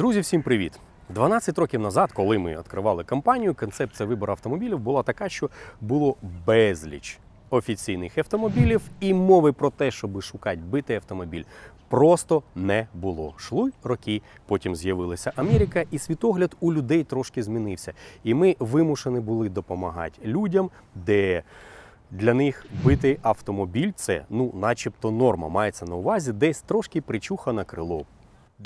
Друзі, всім привіт! 12 років назад, коли ми відкривали компанію, концепція вибору автомобілів була така, що було безліч офіційних автомобілів, і мови про те, щоб шукати битий автомобіль, просто не було. Шло роки, потім з'явилася Америка, і світогляд у людей трошки змінився. І ми вимушені були допомагати людям, де для них битий автомобіль це ну, начебто норма. Мається на увазі десь трошки причухане крило.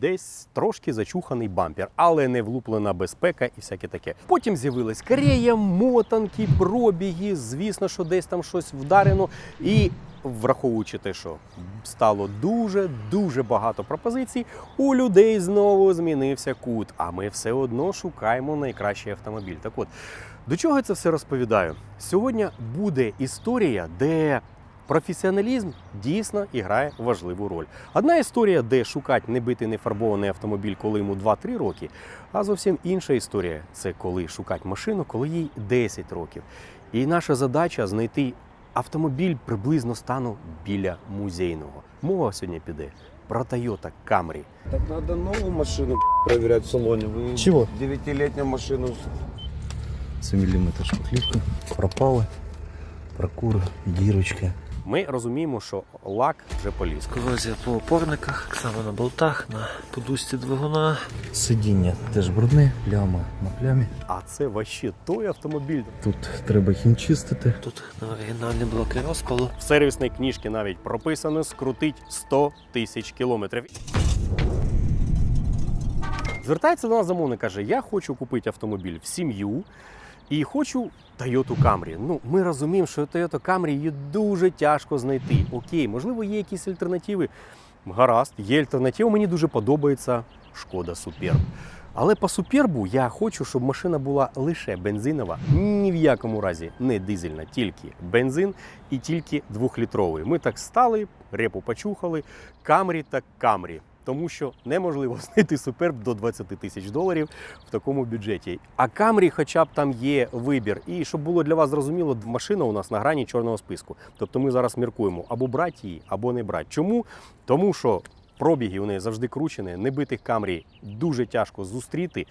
Десь трошки зачуханий бампер, але не влуплена безпека і всяке таке. Потім з'явилась Корея, мотанки, пробіги. Звісно, що десь там щось вдарено. І враховуючи те, що стало дуже дуже багато пропозицій, у людей знову змінився кут. А ми все одно шукаємо найкращий автомобіль. Так от до чого я це все розповідаю? Сьогодні буде історія, де професіоналізм дійсно грає важливу роль. Одна історія, де шукати небитий нефарбований автомобіль, коли йому 2-3 роки, а зовсім інша історія це коли шукати машину, коли їй 10 років. І наша задача знайти автомобіль приблизно стану біля музейного. Мова сьогодні піде про Toyota Camry. Так надо новую машину проверять в салоне. Вы Чего? Девятилетнюю машину. Це міліметр шпаклівка, пропали, прокури, дірочки. Ми розуміємо, що лак вже поліз. Корозія по опорниках, так само на болтах, на подусті двигуна. Сидіння теж брудне, пляма на плямі. А це вообще той автомобіль. Тут треба хімчистити. Тут на оригінальні блоки розпалу. В сервісній книжці навіть прописано скрутить 100 тисяч кілометрів. Звертається до нас замовник, каже: Я хочу купити автомобіль в сім'ю і хочу Toyota Camry. Ну, ми розуміємо, що Toyota Camry її дуже тяжко знайти. Окей, можливо, є якісь альтернативи. Гаразд, є альтернатива. Мені дуже подобається шкода Superb. Але по супербу я хочу, щоб машина була лише бензинова, ні в якому разі не дизельна, тільки бензин і тільки двохлітровий. Ми так стали, репу почухали, камрі так камрі. Тому що неможливо знайти суперб до 20 тисяч доларів в такому бюджеті. А Камрі, хоча б там є вибір. І щоб було для вас зрозуміло, машина у нас на грані чорного списку. Тобто ми зараз міркуємо або брати її, або не брати. Чому? Тому що пробіги у неї завжди кручені, небитих Камрі дуже тяжко зустріти.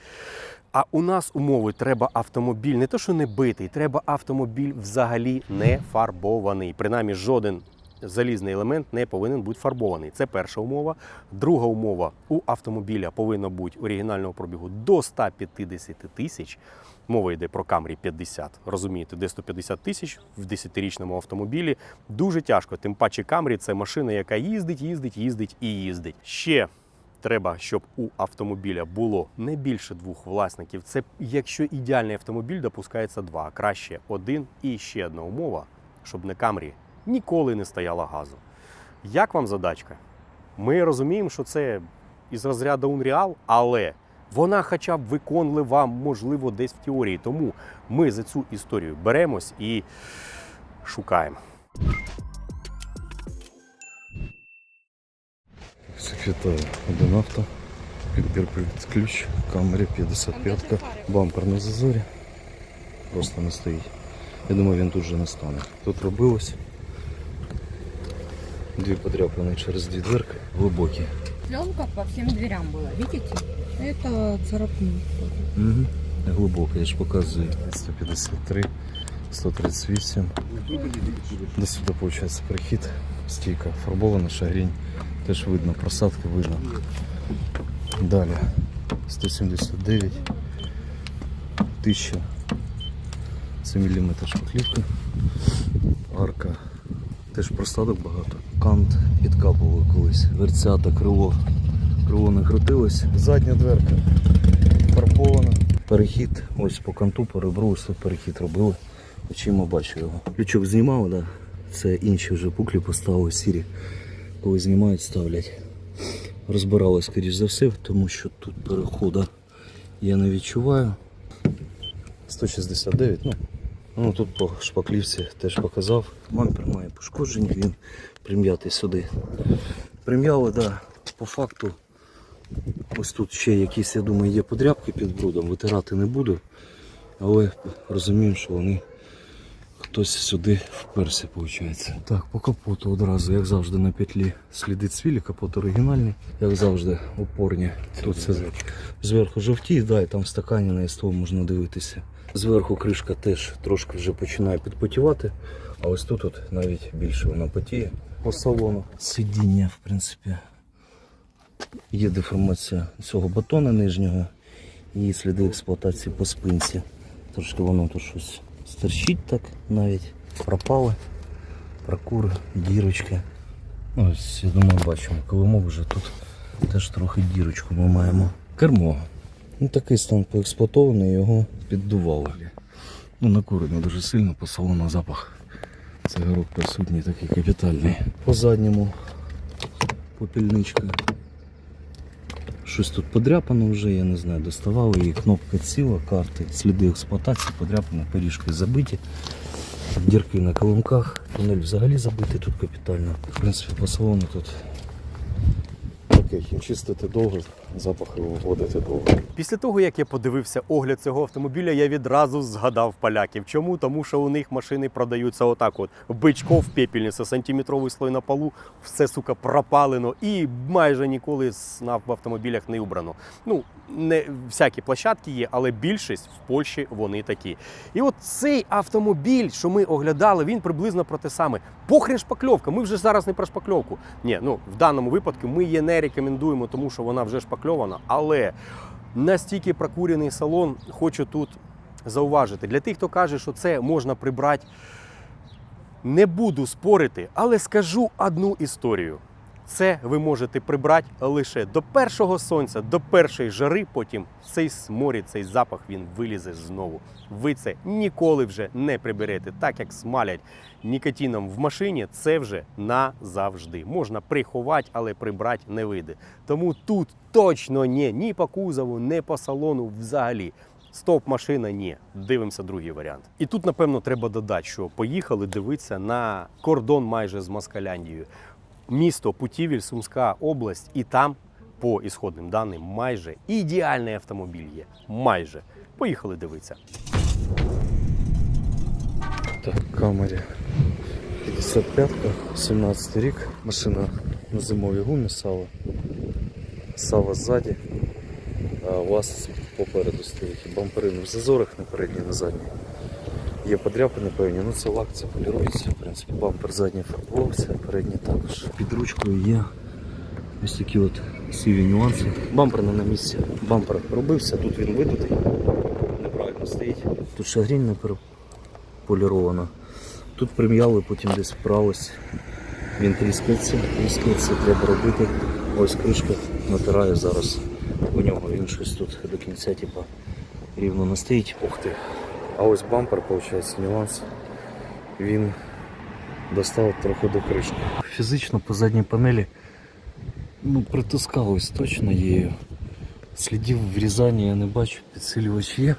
А у нас умови треба автомобіль не то, що не битий, треба автомобіль взагалі не фарбований. Принаймні, жоден залізний елемент не повинен бути фарбований. Це перша умова. Друга умова у автомобіля повинно бути оригінального пробігу до 150 тисяч. Мова йде про Camry 50. Розумієте, де 150 тисяч в 10-річному автомобілі дуже тяжко. Тим паче Camry – це машина, яка їздить, їздить, їздить і їздить. Ще треба, щоб у автомобіля було не більше двох власників. Це якщо ідеальний автомобіль допускається два, краще один і ще одна умова, щоб на Камрі ніколи не стояло газу. Як вам задачка? Ми розуміємо, що це із розряду Unreal, але вона хоча б виконлива, можливо, десь в теорії. Тому ми за цю історію беремось і шукаємо. Секретар один авто, підбір ключ, камері 55-ка, бампер на зазорі. Просто не стоїть. Я думаю, він тут же не стане. Тут робилось. Дві подряпини через дві дверки, глибокі. Пленка по всем дверям была, видите? Это царапни. Угу. Глибоко, я ж показую. 153, 138. До сюди виходить прихід, стійка фарбована, шагрінь. Теж видно, просадки видно. Далі 179 1000 це міліметр шпаклівки. Арка. Теж просадок багато. Кант підкапували колись. Верцята, крило. Крило не крутилось. Задня дверка фарбована. Перехід, ось по канту, по ребру, ось тут перехід робили. Очима бачу його. Лючок знімав, да? це інші вже пуклі поставили сірі. Коли знімають, ставлять. Розбирали, скоріш за все, тому що тут переходу я не відчуваю. 169, ну. Ну тут по шпаклівці теж показав. Бампер має пошкодження, він прим'ятий сюди. Прим'яли, да, по факту Ось тут ще якісь, я думаю, є подрябки під брудом, витирати не буду. Але розуміємо, що вони хтось сюди вперся, виходить. Так, по капоту одразу, як завжди, на петлі сліди цвілі, капот оригінальний, як завжди, опорні. Тут це зверху жовті, да, і там в стакані на СТО можна дивитися. Зверху кришка теж трошки вже починає підпотівати, а ось тут от навіть більше вона потіє. По салону. Сидіння, в принципі, є деформація цього батона нижнього і сліди експлуатації по спинці. Трошки воно тут щось стерчить так навіть. Пропали. Прокури, дірочки. Ось, я думаю, бачимо, килимок вже тут теж трохи дірочку ми маємо. Кермо. Ну, такий стан поексплуатований, його піддували. Ну, накурено дуже сильно, по салону запах. Цигарок присутній такий капітальний. По задньому попільничка. Щось тут подряпано вже, я не знаю, доставали її, кнопка ціла, карти, сліди експлуатації, подряпано, пиріжки забиті, дірки на килимках, тунель взагалі забитий тут капітально. В принципі, по салону тут таке, чистити довго, запахи виводити довго. Після того, як я подивився огляд цього автомобіля, я відразу згадав поляків. Чому? Тому що у них машини продаються отак: от бичков, пепельниця, сантиметровий слой на полу, все сука пропалено і майже ніколи в автомобілях не убрано. Ну не всякі площадки є, але більшість в Польщі вони такі. І от цей автомобіль, що ми оглядали, він приблизно про те саме. Похрен шпакльовка. Ми вже зараз не про шпакльовку. Ні, ну в даному випадку ми її не рекомендуємо, тому що вона вже шпакльована. Але настільки прокурений салон, хочу тут зауважити. Для тих, хто каже, що це можна прибрати, не буду спорити, але скажу одну історію. Це ви можете прибрати лише до першого сонця, до першої жари. Потім цей сморід, цей запах він вилізе знову. Ви це ніколи вже не приберете, так як смалять нікотином в машині. Це вже назавжди. Можна приховати, але прибрати не вийде. Тому тут точно ні, ні по кузову, ні по салону взагалі. Стоп, машина, ні. Дивимося другий варіант. І тут, напевно, треба додати, що поїхали дивитися на кордон майже з Москаляндією. Місто Путівіль, Сумська область, і там, по ісходним даним, майже ідеальний автомобіль є. Майже. Поїхали дивитися. Так, камері 55-ка, 17 рік. Машина на зимовій гумі Сава. Сава ззаді. А у вас попереду стоїть. І Бампери не в зазорах на передній, на задній. Є подряпини певні, ну це лак, це полірується. Принципі, бампер задній фарбувався, передній також. Під ручкою є ось такі от сіві нюанси. Бампер не на місці. Бампер робився, тут він видутий. Неправильно стоїть. Тут шагрінь не переполірована. Тут прим'яли, потім десь вправилось. Він тріскається, тріскається, треба робити. Ось кришка натирає зараз у нього. Він щось тут до кінця типа, рівно не стоїть. Ух ти. А ось бампер, виходить, нюанс. Він достав трохи до кришки. Фізично по задній панелі ну, притискалось точно є. Слідів врізання я не бачу, підсилювач є.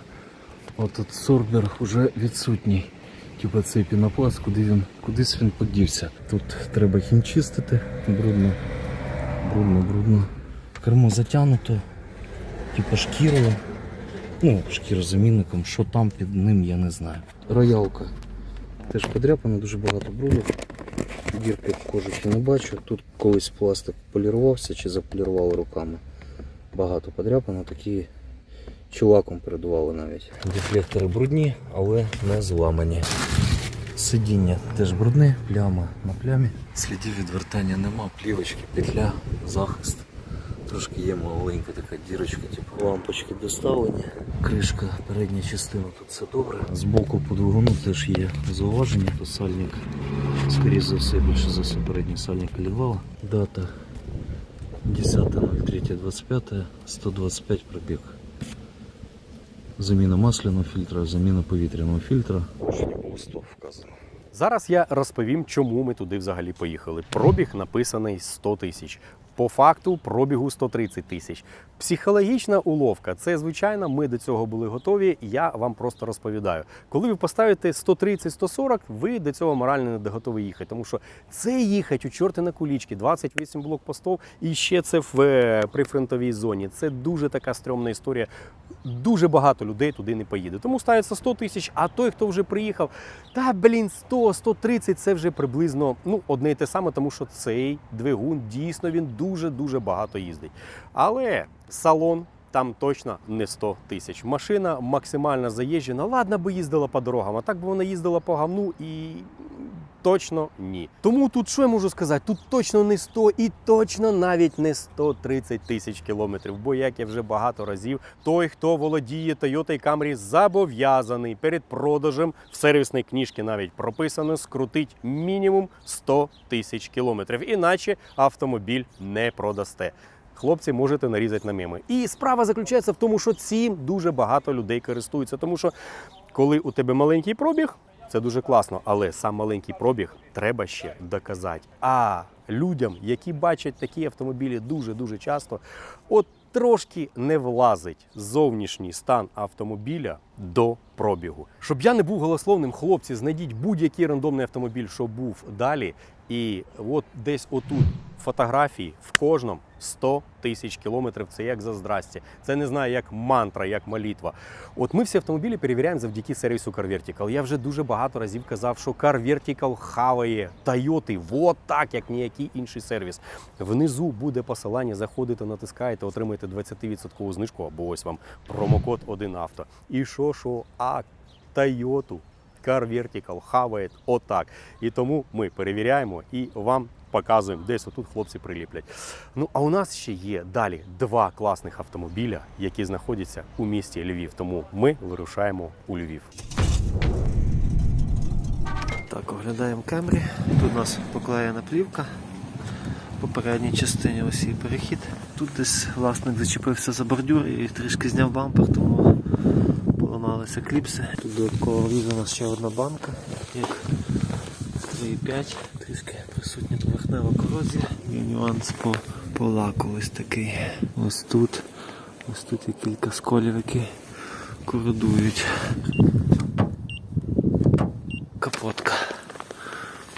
От тут сорбер вже відсутній. Типа цей пінопласт, куди він, кудись він подівся. Тут треба хімчистити, брудно, брудно, брудно. Кермо затягнуто, типа шкірою. Ну, шкірозамінником, що там під ним, я не знаю. Роялка. Теж подряпана, дуже багато бруду. Дірки в кожухі не бачу. Тут колись пластик полірувався чи заполірували руками. Багато подряпано, такі чи лаком передували навіть. Дефлектори брудні, але не зламані. Сидіння теж брудне, пляма на плямі. Слідів відвертання нема, плівочки, петля, захист. Трошки є маленька така дірочка, типу лампочки доставлені. Кришка, передня частина тут все добре. Збоку по двигуну теж є зауваження, то сальник, скоріше за все, більше за все передній сальник лівала. Дата 10.03.25, 125 пробіг. Заміна масляного фільтра, заміна повітряного фільтра. Ще не було 100 вказано. Зараз я розповім, чому ми туди взагалі поїхали. Пробіг написаний 100 тисяч. По факту пробігу 130 тисяч. Психологічна уловка це звичайно. Ми до цього були готові. Я вам просто розповідаю. Коли ви поставите 130-140, ви до цього морально не готові їхати. Тому що це їхати у чорти на кулічки, 28 блокпостів, і ще це в е, прифронтовій зоні. Це дуже така стрьомна історія. Дуже багато людей туди не поїде. Тому ставиться 100 тисяч, а той, хто вже приїхав, та блін, 100, 130 це вже приблизно ну, одне і те саме, тому що цей двигун дійсно він дуже-дуже багато їздить. Але салон. Там точно не 100 тисяч. Машина максимально заїжджена. Ладно би їздила по дорогам, а так би вона їздила по гавну і точно ні. Тому тут що я можу сказати? Тут точно не 100 і точно навіть не 130 тисяч кілометрів. Бо як я вже багато разів, той, хто володіє Toyota Camry, зобов'язаний перед продажем в сервісній книжці навіть прописано скрутить мінімум 100 тисяч кілометрів. Іначе автомобіль не продасте. Хлопці, можете нарізати на меми. І справа заключається в тому, що цим дуже багато людей користуються, тому що коли у тебе маленький пробіг, це дуже класно, але сам маленький пробіг треба ще доказати. А людям, які бачать такі автомобілі дуже-дуже часто, от трошки не влазить зовнішній стан автомобіля до пробігу. Щоб я не був голословним, хлопці, знайдіть будь-який рандомний автомобіль, що був далі. І от десь отут фотографії в кожному 100 тисяч кілометрів. Це як за здрасті. Це не знаю, як мантра, як молитва. От ми всі автомобілі перевіряємо завдяки сервісу Car Vertical. Я вже дуже багато разів казав, що Car Vertical хаває Toyota вот так, як ніякий інший сервіс. Внизу буде посилання, заходите, натискаєте, отримаєте 20% знижку, або ось вам промокод 1 авто. І що, що, а Toyota Car Vertical хаває отак. І тому ми перевіряємо і вам показуємо, десь отут хлопці приліплять. Ну а у нас ще є далі два класних автомобіля, які знаходяться у місті Львів. Тому ми вирушаємо у Львів. Так, оглядаємо Кемрі. Тут у нас поклеєна плівка. Попередній частині ось і перехід. Тут десь власник зачепився за бордюр і трішки зняв бампер, тому поламалися кліпси. Тут додатково врізана ще одна банка, як 3,5, трішки присутня поверхнева корозія. Є нюанс по, по лаку ось такий. Ось тут. Ось тут є кілька сколів, які кородують. Капотка.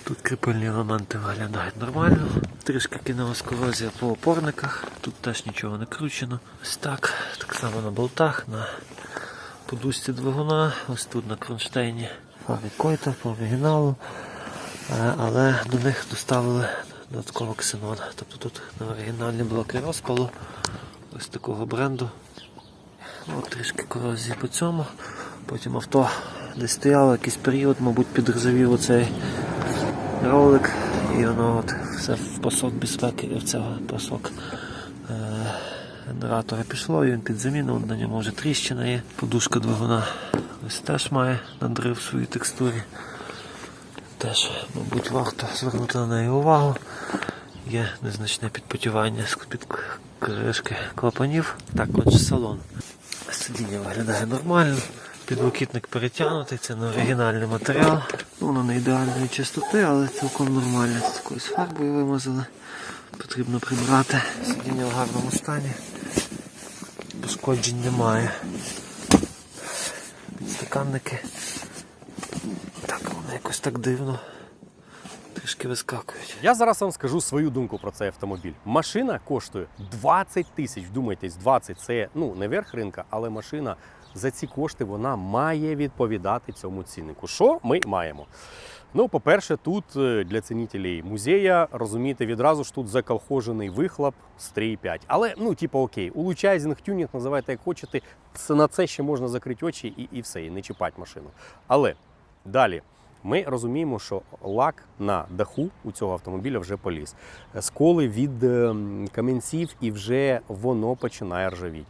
Тут кріпильні елементи виглядають нормально. Трішки кинулась корозія по опорниках. Тут теж нічого не кручено. Ось так. Так само на болтах, на подушці двигуна. Ось тут на кронштейні койта по оригіналу. Е, Але до них доставили додатково ксенон. Тобто тут на оригінальні блоки розпалу ось такого бренду. От трішки корозії по цьому. Потім авто десь стояло якийсь період, мабуть, підрозовів оцей ролик. І воно от все в пасок безпеки в цього пасок е, генератора пішло, він під заміну, на ньому вже тріщина є. Подушка двигуна ось теж має надрив в своїй текстурі. Теж, мабуть, варто звернути на неї увагу. Є незначне підпотівання з-під кришки клапанів. Так, отже, салон. Сидіння виглядає нормально. Підлокітник перетягнутий, це не оригінальний матеріал. Ну, Воно не ідеальної чистоти, але цілком нормально. З такою фарбою вимазали. Потрібно прибрати. Сидіння в гарному стані. Пошкоджень немає. Підстаканники. Так, воно якось так дивно. Трішки вискакують. Я зараз вам скажу свою думку про цей автомобіль. Машина коштує 20 тисяч. Вдумайтесь, 20 це ну не верх ринка, але машина за ці кошти вона має відповідати цьому ціннику. Що ми маємо? Ну, по-перше, тут е, для цінителей музея розумієте відразу ж тут заколхожений вихлоп з 3,5. Але ну, типу, окей, улучайзинг, тюнінг, називайте як хочете. Це на це ще можна закрити очі і, і все, і не чіпати машину. Але далі. Ми розуміємо, що лак на даху у цього автомобіля вже поліз. Сколи від ем, камінців і вже воно починає ржавіти.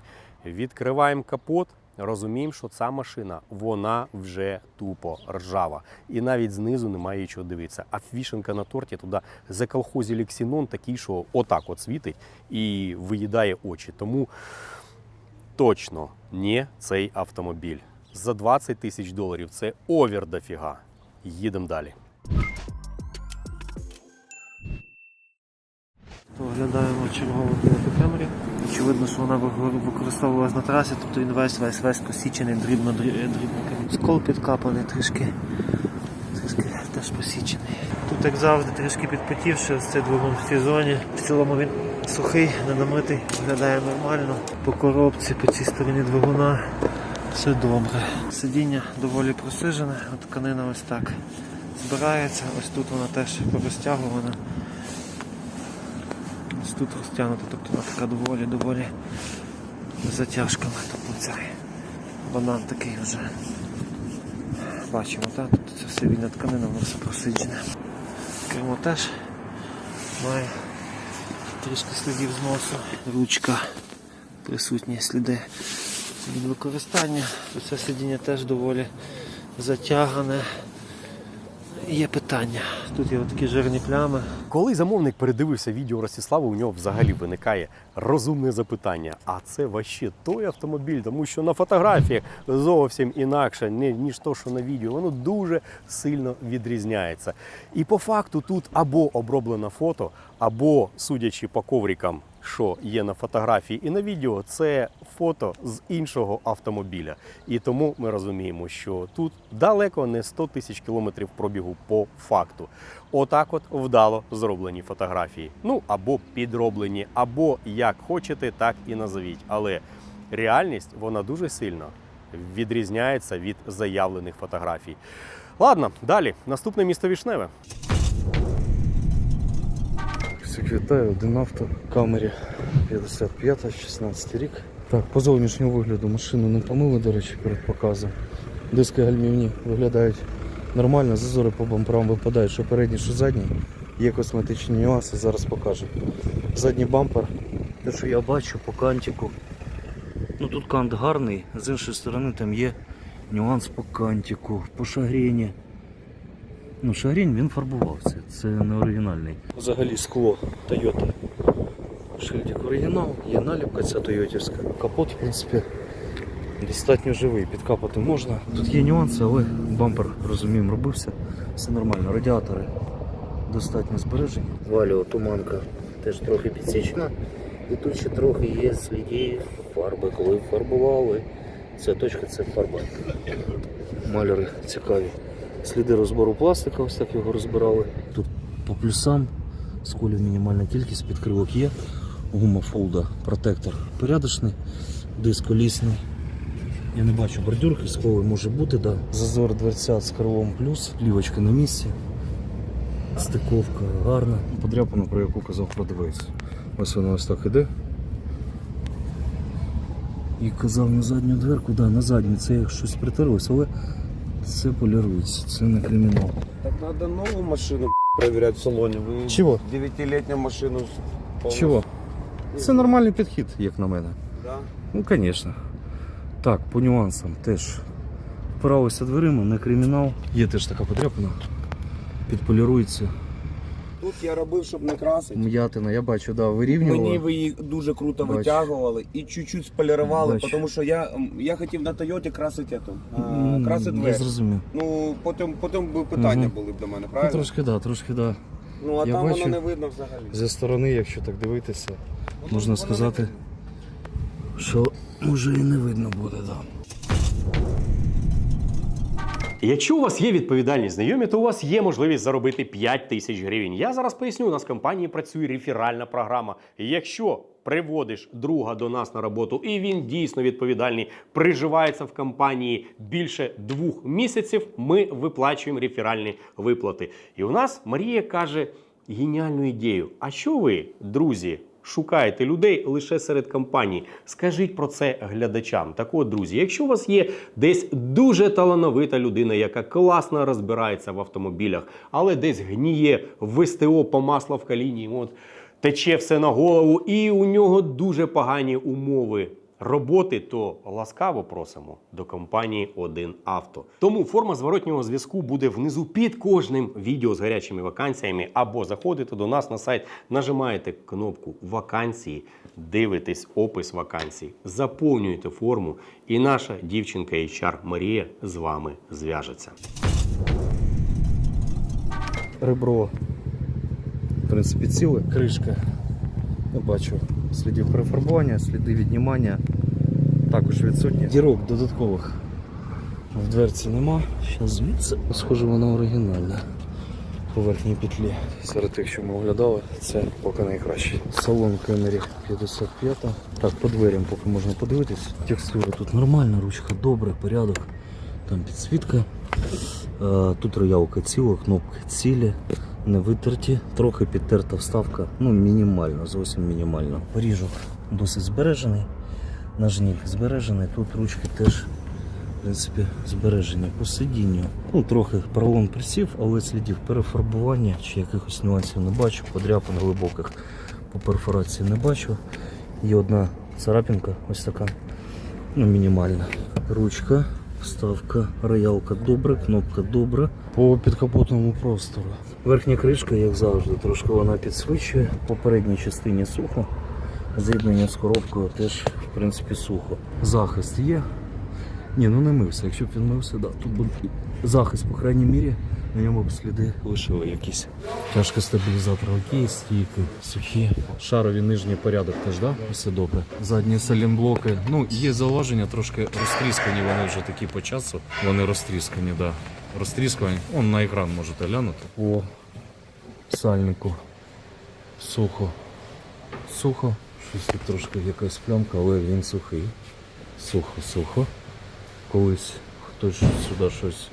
Відкриваємо капот, розуміємо, що ця машина вона вже тупо ржава. І навіть знизу немає нічого дивитися. А вішенка на торті туди заколхозили ксенон такий, що отак от світить і виїдає очі. Тому точно не цей автомобіль. За 20 тисяч доларів це овер дофіга. Їдемо далі. Оглядаємо чергову Toyota Camry. Очевидно, що вона ви- використовувалась на трасі, тобто він весь весь весь посічений, дрібно дрібно. Скол підкапаний трішки. Трішки теж посічений. Тут, як завжди, трішки підпотівши, ось цей двигун в цій зоні. В цілому він сухий, недомитий, виглядає нормально. По коробці, по цій стороні двигуна все добре. Сидіння доволі просижене, а тканина ось так збирається. Ось тут вона теж порозтягувана. Тут розтягнута, тобто вона така доволі доволі з затяжками. Тобто цей банан такий вже. Бачимо, так? Тут це все вільна тканина, воно все просиджене. Кермо теж має трішки слідів зносу. Ручка, присутні сліди від використання. Це сидіння теж доволі затягане. Є питання. Тут є такі жирні плями. Коли замовник передивився відео Ростислава, у нього взагалі виникає розумне запитання: а це ваще той автомобіль, тому що на фотографіях зовсім інакше, ніж то, що на відео, воно дуже сильно відрізняється. І по факту тут або оброблено фото, або, судячи по коврикам, що є на фотографії і на відео, це фото з іншого автомобіля. І тому ми розуміємо, що тут далеко не 100 тисяч кілометрів пробігу по факту. Отак от вдало зроблені фотографії. Ну або підроблені, або як хочете, так і назовіть. Але реальність вона дуже сильно відрізняється від заявлених фотографій. Ладно, далі. Наступне місто Вішневе. Всіх вітаю, один авто, камері 55 16 рік. Так, по зовнішньому вигляду машину не помили, до речі, перед показом. Диски гальмівні виглядають нормально, зазори по бамперам випадають, що передній, що задній. Є косметичні нюанси, зараз покажу. Задній бампер, те, що я бачу по кантику. Ну тут кант гарний, з іншої сторони там є нюанс по кантику, по шагрені. Ну, шагрінь він фарбувався, це не оригінальний. Взагалі скло Toyota. Шильдик оригінал, є наліпка ця тойотівська. Капот, в принципі, достатньо живий, підкапати можна. Тут є нюанси, але бампер, розуміємо, робився. Все нормально. Радіатори достатньо збережені. Валіо туманка теж трохи підсічена. І тут ще трохи є сліди фарби, коли фарбували. Ця точка це фарба. Маляри цікаві. Сліди розбору пластика, ось так його розбирали. Тут по плюсам сколів мінімальна кількість, підкривок є. Гума фолда, протектор порядочний, диск колісний. Я не бачу бордюрки, сколи може бути, да. Зазор дверця з крилом плюс, плівочка на місці. Стиковка гарна. Подряпана, про яку казав продавець. Ось вона ось так іде. І казав на задню дверку, да, на задню, це як щось притерлося, але це полірується, це не кримінал. Так треба нову машину перевіряти в салоні. Вы Чего? Девятилетнюю машину. полностью- Чого? Це нормальний підхід, як на мене. Да. Ну, звісно. Так, по нюансам теж. Впиралися дверима, не кримінал. Є теж така подряпина. Підполірується. Тут я робив, щоб не красити. М'ятина, я бачу, да, Мені вирівнювала. ви їх дуже круто Бачу. витягували і чуть-чуть сполірували, Бачу. тому що я, я хотів на Тойоті красити ету, а, красити Я двері. зрозумів. Ну, потім, потім би питання Мгм. були б до мене, Ну, правильно? трошки да, трошки да. Ну, а Я там бачу. воно не видно взагалі. Зі сторони, якщо так дивитися, Воно- можна воно сказати, не що може і не видно буде, да. Якщо у вас є відповідальні знайомі, то у вас є можливість заробити 5 тисяч гривень. Я зараз поясню, у нас в компанії працює реферальна програма. Якщо приводиш друга до нас на роботу, і він дійсно відповідальний, приживається в компанії більше двох місяців, ми виплачуємо реферальні виплати. І у нас Марія каже геніальну ідею. А що ви, друзі? Шукаєте людей лише серед компаній. Скажіть про це глядачам. Так от, друзі, якщо у вас є десь дуже талановита людина, яка класно розбирається в автомобілях, але десь гніє в СТО по масла в каліні, от тече все на голову, і у нього дуже погані умови. Роботи, то ласкаво просимо до компанії Один авто. Тому форма зворотнього зв'язку буде внизу під кожним відео з гарячими вакансіями. Або заходите до нас на сайт, нажимаєте кнопку вакансії, дивитесь опис вакансій, заповнюєте форму, і наша дівчинка HR Марія з вами зв'яжеться. Ребро, в принципі, ціле, кришка Я бачу слідів перефарбування, сліди віднімання також відсутні. Дірок додаткових в дверці нема. Зараз звідси схоже воно оригінальне. По верхній петлі. Серед тих, що ми оглядали, це поки найкраще. Салон Кемері 55. Так, по дверям поки можна подивитись. Текстура тут нормальна, ручка добре, порядок. Там підсвітка. Е, Тут роялка ціла, кнопки цілі, не витерті, трохи підтерта вставка, ну мінімально, зовсім мінімально. Поріжок досить збережений, нажник збережений, тут ручки теж в принципі, збережені по сидінню. Ну, трохи поролон присів, але слідів перефарбування чи якихось нюансів не бачу, подряпин глибоких по перфорації не бачу. Є одна царапінка, ось така, ну мінімальна. Ручка, вставка, роялка добре, кнопка добре. По підкапотному простору. Верхня кришка, як завжди, трошки вона підсвічує. По передній частині сухо. З'єднання з коробкою теж, в принципі, сухо. Захист є. Ні, ну не мився. Якщо б він мився, да, тут був захист, по крайній мірі, на ньому б сліди лишили якісь. Тяжко стабілізатор окей, стійки, сухі. Шарові нижній порядок теж, да? Все добре. Задні салінблоки. Ну, є зауваження, трошки розтріскані вони вже такі по часу. Вони розтріскані, так. Да. Розтріскані. Он на екран можете глянути. О, сальнику. Сухо. Сухо. Щось тут трошки якась плямка, але він сухий. Сухо, сухо. Колись хтось сюди щось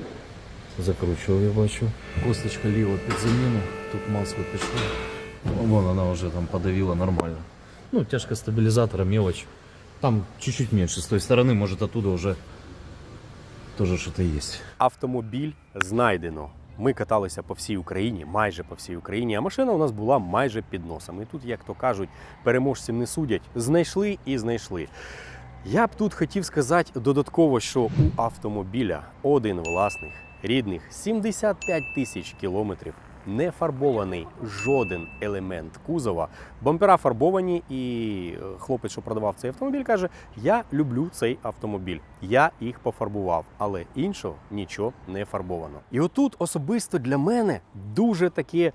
закручував, я бачу. Косточка ліва під заміну, тут масло пішло. Вон вона вже там подавила нормально. Ну, тяжко стабілізатора, мелочь. Там чуть-чуть меньше с той стороны, может оттуда уже тоже що то є. Автомобіль знайдено. Ми каталися по всій Україні, майже по всій Україні, а машина у нас була майже під носом. І тут, як то кажуть, переможців не судять. Знайшли і знайшли. Я б тут хотів сказати додатково, що у автомобіля один власник, рідних 75 тисяч кілометрів, не фарбований жоден елемент кузова. Бампера фарбовані, і е, хлопець, що продавав цей автомобіль, каже: Я люблю цей автомобіль. Я їх пофарбував, але іншого нічого не фарбовано. І отут особисто для мене дуже таке.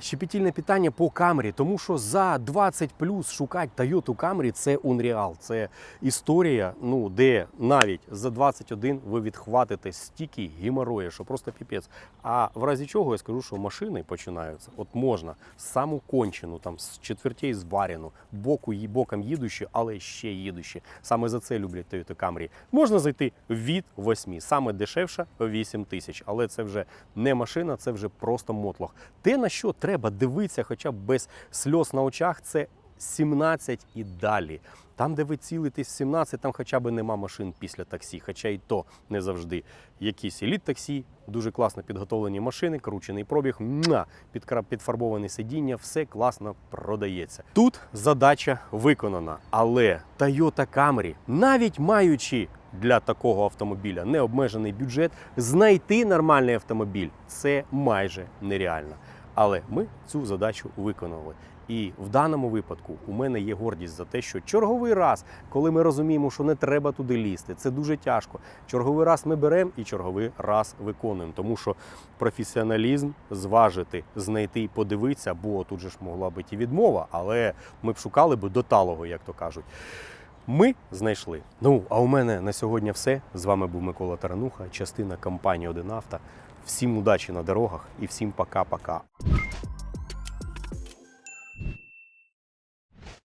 Щепетільне питання по камері, тому що за 20 плюс шукати Toyota Camry – це Unreal, це історія, ну де навіть за 21 ви відхватите стільки геморрою, що просто піпець. А в разі чого я скажу, що машини починаються. От можна саму кончену, там з четвертей зварену, боку боком їдущі, але ще їдущі. Саме за це люблять Toyota Camry. Можна зайти від 8, саме дешевша 8 тисяч, але це вже не машина, це вже просто мотлох. Те на що треба дивитися, хоча б без сльоз на очах, це 17 і далі. Там, де ви цілитесь в 17, там хоча б нема машин після таксі, хоча і то не завжди. Якісь еліт таксі, дуже класно підготовлені машини, кручений пробіг, муа, підфарбоване сидіння, все класно продається. Тут задача виконана, але Toyota Camry, навіть маючи для такого автомобіля необмежений бюджет, знайти нормальний автомобіль це майже нереально. Але ми цю задачу виконали. І в даному випадку у мене є гордість за те, що черговий раз, коли ми розуміємо, що не треба туди лізти, це дуже тяжко. Черговий раз ми беремо і черговий раз виконуємо. Тому що професіоналізм зважити, знайти і подивитися, бо тут же ж могла бути і відмова, але ми б шукали би до талого, як то кажуть. Ми знайшли. Ну, а у мене на сьогодні все. З вами був Микола Тарануха, частина компанії «Один авто». Всім удачі на дорогах і всім пока-пока.